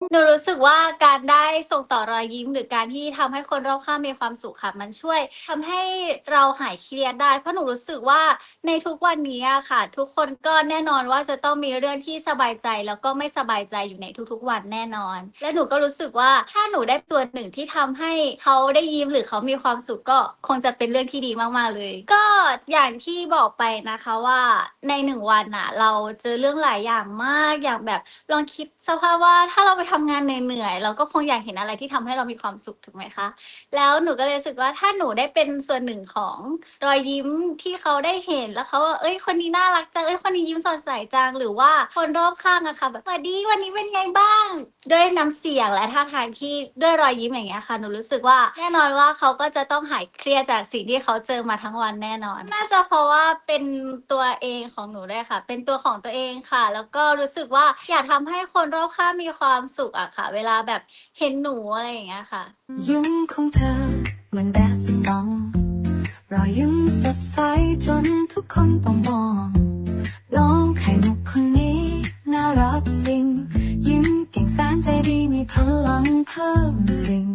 หนูรู้สึกว่าการได้ส่งต่อรอยยิ้ม หรือการที่ทำให้คนรอบข้างมีความสุขค่ะ มันช่วยทำให้เราหายเครียดได้ เพราะหนูรู้สึกว่าในทุกวันนี้อะค่ะ ทุกคนก็แน่นอนว่าจะต้องมีเรื่องที่สบายใจแล้วก็ไม่สบายใจอยู่ในทุกๆ วันแน่นอน และหนูก็รู้สึกว่าถ้าหนูได้ส่วนหนึ่งที่ทำให้เขาได้ยิ้มหรือเขามีความสุขก็คงจะเป็นเรื่องที่ดีมากๆเลย ก็ อย่างที่บอกไปนะคะว่าในหนึ่งวันน่ะ เราเจอเรื่องหลายอย่างมากอย่างแบบ ลองคิดสภาพว่าถ้าเราไปทำงานเหนื่อยๆเราก็คงอยากเห็นอะไรที่ทำให้เรามีความสุขถูกไหมคะ แล้วหนูก็เลยรู้สึกว่าถ้าหนูได้เป็นส่วนหนึ่งของรอยยิ้มที่เขาได้เห็นแล้วเขาว่าเอ้ย คนนี้น่ารักจังเอ้ยคนนี้ยิ้มสดใสจังหรือว่าคนรอบข้างอะค่ะแบบสวัสดีวันนี้เป็นไงบ้าง ด้วยน้ำเสียงและท่าทางที่ด้วยรอยยิ้มอย่างเงี้ยค่ะหนูรู้สึกว่าแน่นอนว่าเขาก็จะต้องหายเครียดจากสิ่งที่เขาเจอมาทั้งวันแน่นอนน่าจะเพราะว่าเป็นตัวเองของหนูด้วยค่ะ เป็นตัวของตัวเองค่ะ แล้วก็รู้สึกว่าอยากทำให้คนรอบข้างมีความสุขอะค่ะ เวลาแบบเห็นหนูอะไรอย่างเงี้ยค่ะ ยิ้มของเธอเหมือนแดดส่องรอยยิ้มสดใสจนทุกคนต้องมองน้องไข่มุกคนนี้น่ารักจริง ยิ้มเก่งแสนใจดีมีพลังเพิ่มสิ่ง